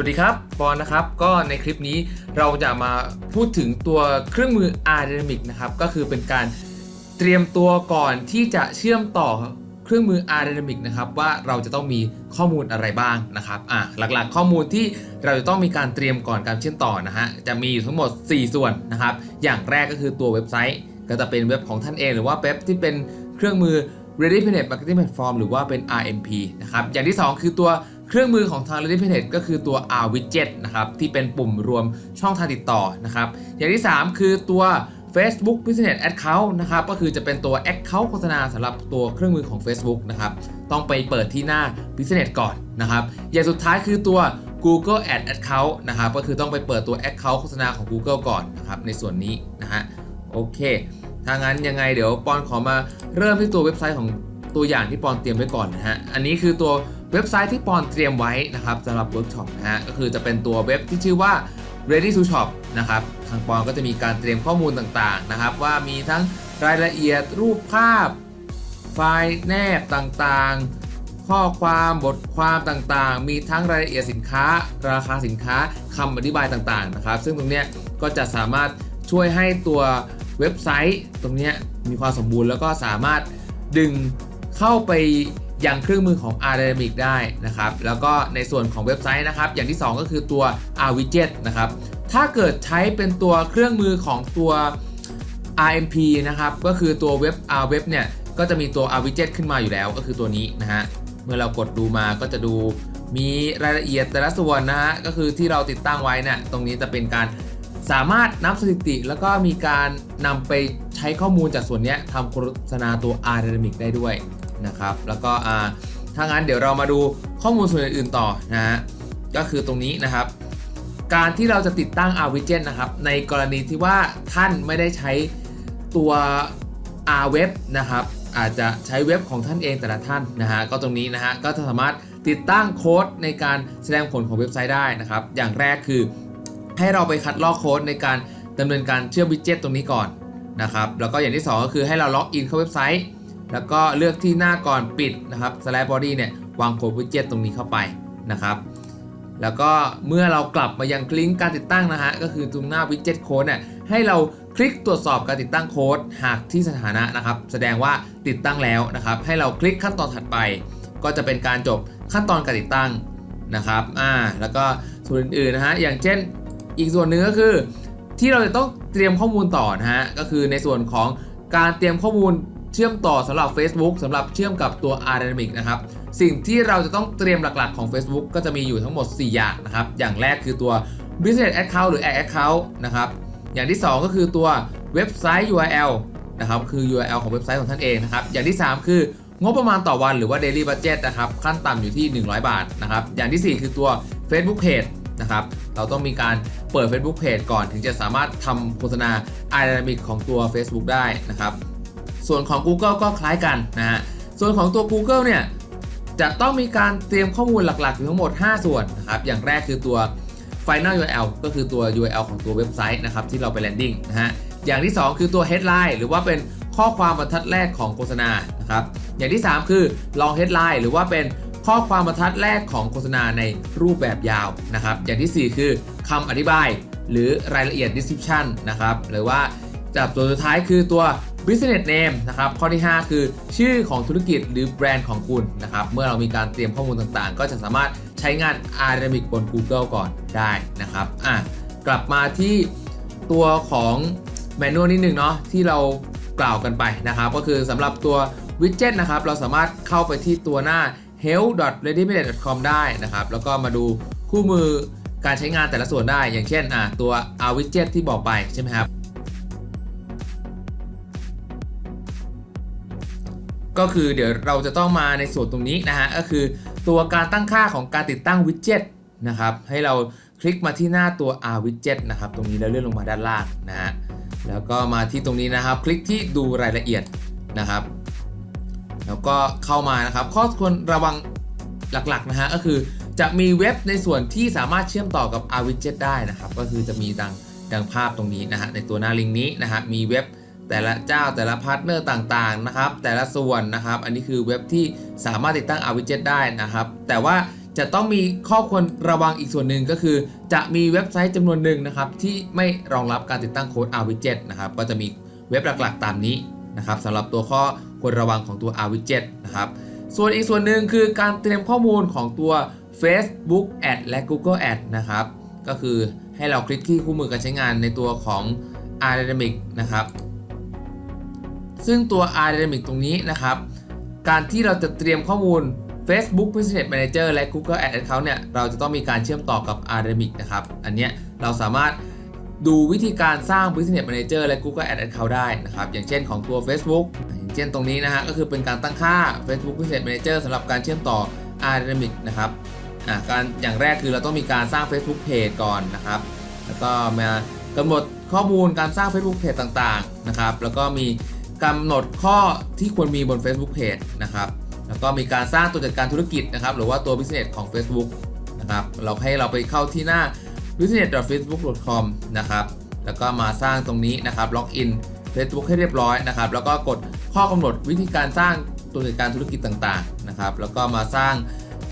วัสดีครับปอนนะครับก็ในคลิปนี้เราจะมาพูดถึงตัวเครื่องมือ a d y n a m i c นะครับก็คือเป็นการเตรียมตัวก่อนที่จะเชื่อมต่อเครื่องมือ a d y n a m i c นะครับว่าเราจะต้องมีข้อมูลอะไรบ้างนะครับอะหลักๆ ข้อมูลที่เราจะต้องมีการเตรียมก่อนการเชื่อมต่อนะฮะจะมีอยู่ทั้งหมด 4 ส่วนนะครับอย่างแรกก็คือตัวเว็บไซต์ ก็จะเป็นเว็บของท่านเอง หรือว่าเว็บที่เป็นเครื่องมือ Ready Planet Marketing Platform หรือว่าเป็น RMP นะครับอย่างที่ 2 คือตัว เครื่องมือของทาง Ready Planet ก็คือตัว R Widget นะครับ ที่เป็นปุ่มรวมช่องทางติดต่อนะครับ อย่างที่ 3 คือตัว Facebook Business Account นะครับ ก็คือจะเป็นตัว Account โฆษณาสำหรับตัวเครื่องมือของ Facebook นะครับ ต้องไปเปิดที่หน้า Business ก่อนนะครับ อย่างสุดท้ายคือตัว Google Ad Account นะครับ ก็คือต้องไปเปิดตัว Account โฆษณาของ Google ก่อนนะครับ ในส่วนนี้นะฮะ โอเค ถ้างั้นยังไงเดี๋ยวปอนขอมาเริ่มที่ตัวเว็บไซต์ของตัวอย่างที่ปอนเตรียมไว้ก่อนนะฮะ อันนี้คือตัว เว็บไซต์ที่ปอนเตรียมไว้นะครับสำหรับเวิร์กช็อปนะฮะก็คือจะเป็นตัวเว็บที่ชื่อว่า ready to shop นะครับทางปอนก็จะมีการเตรียมข้อมูลต่างๆนะครับ ว่ามีทั้งรายละเอียดรูปภาพ ไฟล์แนบต่างๆ ข้อความบทความต่างๆ มีทั้งรายละเอียดสินค้า ราคาสินค้าคำอธิบายต่างๆนะครับ ซึ่งตรงเนี้ยก็จะสามารถช่วยให้ตัวเว็บไซต์ตรงนี้มีความสมบูรณ์แล้วก็สามารถดึงเข้าไป ยังเครื่องมือของ a d y n a m i c ได้นะครับ แล้วก็ในส่วนของเว็บไซต์นะครับ อย่างที่ 2 ก็คือตัว R Widget นะครับ ถ้าเกิดใช้เป็นตัวเครื่องมือของตัว RMP นะครับ ก็คือตัวเว็บ R Web เนี่ย ก็จะมีตัว R Widget ขึ้นมาอยู่แล้ว ก็คือตัวนี้นะฮะ เมื่อเรากดดูมาก็จะดูมีรายละเอียดแต่ละส่วนนะฮะ ก็คือที่เราติดตั้งไว้เนี่ย ตรงนี้จะเป็นการสามารถนับสถิติแล้วก็มีการนำไปใช้ข้อมูลจากส่วนนี้ทำโฆษณาตัว R Dynamic ได้ด้วย นะครับ แล้วก็อ่าถ้างั้นเดี๋ยวเรามาดูข้อมูลส่วนอื่นๆต่อนะฮะก็คือตรงนี้นะครับ การที่เราจะติดตั้ง R Widget นะครับ ในกรณีที่ว่าท่านไม่ได้ใช้ตัว R Web นะครับ อาจจะใช้เว็บของท่านเองแต่ละท่านนะฮะก็ตรงนี้นะฮะก็จะสามารถติดตั้งโค้ดในการแสดงผลของเว็บไซต์ได้นะครับ อย่างแรกคือให้เราไปคัดลอกโค้ดในการดำเนินการเชื่อมวิดเจ็ตตรงนี้ก่อนนะครับแล้วก็อย่างที่ 2 ก็คือให้เราล็อกอินเข้าเว็บไซต์ แล้วก็เลือกที่หน้าก่อนปิดนะครับ slash body เนี่ยวางโค้ดวิดเจ็ตตรงนี้เข้าไปนะครับ แล้วก็เมื่อเรากลับมายังคลิงการติดตั้งนะฮะก็คือตรงหน้าวิดเจ็ตโค้ดเนี่ยให้เราคลิกตรวจสอบการติดตั้งโค้ดหากที่สถานะนะครับ แสดงว่าติดตั้งแล้วนะครับ ให้เราคลิกขั้นตอนถัดไป ก็จะเป็นการจบขั้นตอนการติดตั้งนะครับอ่าแล้วก็ส่วนอื่นๆนะฮะอย่างเช่นอีกส่วนหนึ่งก็คือ ที่เราจะต้องเตรียมข้อมูลต่อนะฮะก็คือในส่วนของการเตรียมข้อมูล เชื่อมต่อสำหรับ Facebook สำหรับเชื่อมกับตัว r d y n a m i c นะครับ สิ่งที่เราจะต้องเตรียมหลักๆของ Facebook ก็จะมีอยู่ทั้งหมด 4 อย่างนะครับ อย่างแรกคือตัว Business Account หรือ Ad Account นะครับ อย่างที่ 2 ก็คือตัวเว็บไซต์ URL นะครับคือ URL ของเว็บไซต์ของท่านเองนะครับ อย่างที่ 3 คืองบประมาณต่อวันหรือว่า Daily Budget นะครับ ขั้นต่ำอยู่ที่ 100 บาทนะครับ อย่างที่ 4 คือตัว Facebook Page นะครับ เราต้องมีการเปิด Facebook Page ก่อน ถึงจะสามารถทำโฆษณา a d y n a m i c ของตัว Facebook ได้นะครับ ส่วนของ Google ก็คล้ายกันนะฮะ ส่วนของตัว Google เนี่ยจะต้องมีการเตรียมข้อมูลหลักๆอยู่ทั้งหมด 5 ส่วนนะครับ อย่างแรกคือตัว Final URL ก็คือตัว URL ของตัวเว็บไซต์นะครับที่เราไป landing นะฮะ อย่างที่ 2 คือตัว headline หรือว่าเป็นข้อความบรรทัดแรกของโฆษณานะครับ อย่างที่ 3 คือ long headline หรือว่าเป็นข้อความบรรทัดแรกของโฆษณาในรูปแบบยาวนะครับ อย่างที่ 4 คือคำอธิบาย หรือรายละเอียด description นะครับ หรือว่าจับตัวสุดท้ายคือตัว business name นะครับข้อที่ 5 คือชื่อของธุรกิจหรือแบรนด์ของคุณนะครับเมื่อเรามีการเตรียมข้อมูลต่างๆ ก็จะสามารถใช้งาน a d y n a m i c บน Google ก่อนได้นะครับอะกลับมาที่ตัวของแมนนวลนิดนึงเนาะที่เรากล่าวกันไปนะครับก็คือสำหรับตัววิดเจ็ตนะครับเราสามารถเข้าไปที่ตัวหน้า health.readymade.com ได้นะครับแล้วก็มาดูคู่มือการใช้งานแต่ละส่วนได้ อย่างเช่นอะตัว R widget ที่บอกไปใช่ไหมครับ ก็คือเดี๋ยวเราจะต้องมาในส่วนตรงนี้นะฮะก็คือตัวการตั้งค่าของการติดตั้งวิดเจ็ตนะครับให้เราคลิกมาที่หน้าตัว R widget นะครับตรงนี้แล้วเลื่อนลงมาด้านล่างนะฮะแล้วก็มาที่ตรงนี้นะครับ คลิกที่ดูรายละเอียดนะครับ แล้วก็เข้ามานะครับ ข้อควรระวังหลักๆนะฮะก็คือจะมีเว็บในส่วนที่สามารถเชื่อมต่อกับ R widget ได้นะครับ ก็คือจะมีดังดังภาพตรงนี้นะฮะในตัวหน้าลิงก์นี้นะฮะมีเว็บ แต่ละเจ้าแต่ละพาร์ทเนอร์ต่างๆนะครับแต่ละส่วนนะครับอันนี้คือเว็บที่สามารถติดตั้ง R widget ได้นะครับ แต่ว่าจะต้องมีข้อควรระวังอีกส่วนหนึ่งก็คือ จะมีเว็บไซต์จำนวนหนึ่งนะครับที่ไม่รองรับการติดตั้งโค้ด R widget นะครับก็จะมีเว็บหลักๆ ตามนี้นะครับสำหรับตัวข้อควรระวังของตัว R widget นะครับส่วนอีกส่วนหนึ่งคือการเตรียมข้อมูลของตัว Facebook Ad และ Google Ad นะครับก็คือให้เราคลิกที่คู่มือการใช้งานในตัวของ R Dynamic นะครับ ซึ่งตัว R Dynamic ตรงนี้นะครับ การที่เราจะเตรียมข้อมูล Facebook Business Manager และ Google Ad Account เนี่ย เราจะต้องมีการเชื่อมต่อกับ R Dynamic นะครับ อันเนี้ยเราสามารถดูวิธีการสร้าง Business Manager และ Google Ad Account ได้นะครับ อย่างเช่นของตัว Facebook อย่างเช่นตรงนี้นะฮะ ก็คือเป็นการตั้งค่า Facebook Business Manager สำหรับการเชื่อมต่อ R Dynamic นะครับอ่าการอย่างแรกคือเราต้องมีการสร้าง Facebook Page ก่อนนะครับ แล้วก็มากำหนดข้อมูลการสร้าง Facebook Page ต่างๆนะครับ แล้วก็มี กำหนดข้อที่ควรมีบน Facebook Page นะครับแล้วก็มีการสร้างตัวจัดการธุรกิจนะครับ หรือว่าตัว business ของ Facebook นะครับ เราให้เราไปเข้าที่หน้า business.facebook.com นะครับ แล้วก็มาสร้างตรงนี้นะครับล็อกอิน Facebook ให้เรียบร้อยนะครับ แล้วก็กดข้อกำหนดวิธีการสร้างตัวจัดการธุรกิจต่างๆนะครับ แล้วก็มาสร้าง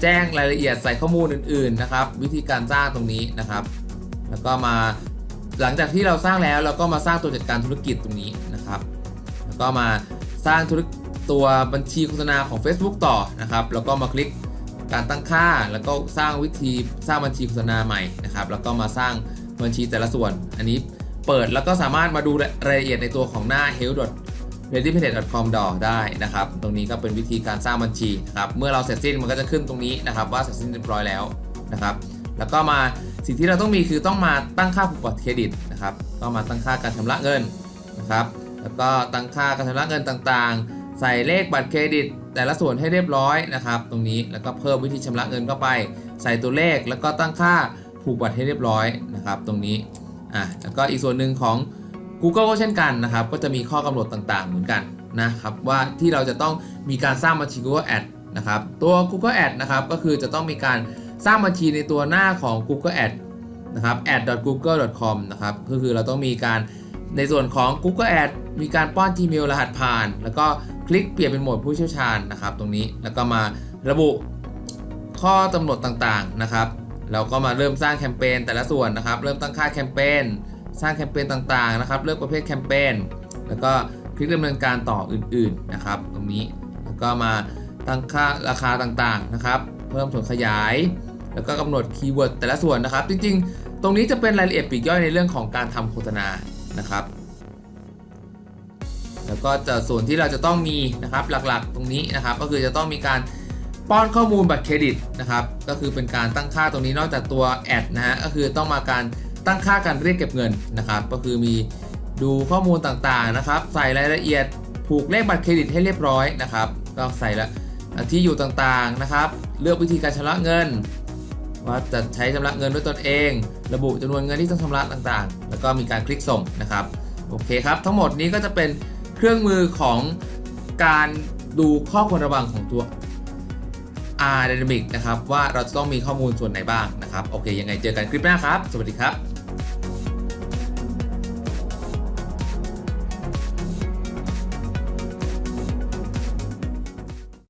แจ้งรายละเอียดใส่ข้อมูลอื่นๆนะครับ วิธีการสร้างตรงนี้นะครับ แล้วก็มาหลังจากที่เราสร้างแล้วเราก็มาสร้างตัวจัดการธุรกิจตรงนี้นะครับ ก็มาสร้างธุรตัวบัญชีโฆษณาของ Facebook ต่อนะครับ แล้วก็มาคลิกการตั้งค่า แล้วก็สร้างวิธีสร้างบัญชีโฆษณาใหม่นะครับ แล้วก็มาสร้างบัญชีแต่ละส่วน อันนี้เปิดแล้วก็สามารถมาดูรายละเอียดในตัวของหน้า health readypage.com ดอได้นะครับ ตรงนี้ก็เป็นวิธีการสร้างบัญชีนะครับ เมื่อเราเสร็จสิ้นมันก็จะขึ้นตรงนี้นะครับ ว่าเสร็จสิ้นเรียบร้อยแล้วนะครับ แล้วก็มาสิ่งที่เราต้องมีคือต้องมาตั้งค่าผูกบัตรเครดิตนะครับ ก็มาตั้งค่าการชำระเงินนะครับ แล้วก็ตั้งค่าการชำระเงินต่างๆ ใส่เลขบัตรเครดิต แต่ละส่วนให้เรียบร้อยนะครับ ตรงนี้แล้วก็เพิ่มวิธีชำระเงินเข้าไป ใส่ตัวเลขแล้วก็ตั้งค่าผูกบัตรให้เรียบร้อยนะครับ ตรงนี้อะแล้วก็อีกส่วนหนึ่งของ Google ก็เช่นกันนะครับ ก็จะมีข้อกำหนดต่างๆ เหมือนกันนะครับว่าที่เราจะต้องมีการสร้างบัญชี Google Ad นะครับตัว Google Ad นะครับก็คือจะต้องมีการสร้างบัญชีในตัวหน้าของ Google Ad นะครับ ad.google.com นะครับก็คือเราต้องมีการ ในส่วนของ Google Ad มีการป้อน Gmail รหัสผ่าน แล้วก็คลิกเปลี่ยนเป็นโหมดผู้เชี่ยวชาญนะครับ ตรงนี้แล้วก็มาระบุข้อกำหนดต่างๆนะครับเราก็มาเริ่มสร้างแคมเปญแต่ละส่วนนะครับ เริ่มตั้งค่าแคมเปญสร้างแคมเปญต่างๆนะครับ เลือกประเภทแคมเปญแล้วก็คลิกดำเนินการต่ออื่นๆนะครับ ตรงนี้แล้วก็มาตั้งค่าราคาต่างๆนะครับ เพิ่มส่วนขยาย แล้วก็กำหนดคีย์เวิร์ดแต่ละส่วนนะครับ จริงๆ ตรงนี้จะเป็นรายละเอียดปีกย่อยในเรื่องของการทำโฆษณา นะครับ แล้วก็จะส่วนที่เราจะต้องมีนะครับหลักๆตรงนี้นะครับ ก็คือจะต้องมีการป้อนข้อมูลบัตรเครดิตนะครับ ก็คือเป็นการตั้งค่าตรงนี้นอกจากตัวแอดนะฮะก็คือต้องมาการตั้งค่าการเรียกเก็บเงินนะครับ ก็คือมีดูข้อมูลต่างๆนะครับ ใส่รายละเอียดผูกเลขบัตรเครดิตให้เรียบร้อยนะครับ ก็ใส่ละที่อยู่ต่างๆนะครับ เลือกวิธีการชำระเงิน ว่าจะใช้ชำระเงินด้วยตนเอง ระบุจำนวนเงินที่ต้องชำระต่างๆ แล้วก็มีการคลิกส่งนะครับโอเคครับทั้งหมดนี้ก็จะเป็นเครื่องมือของการดูข้อควรระวังของตัว R Dynamic นะครับว่าเราจะต้องมีข้อมูลส่วนไหนบ้างนะครับโอเคยังไงเจอกันคลิปหน้าครับ สวัสดีครับ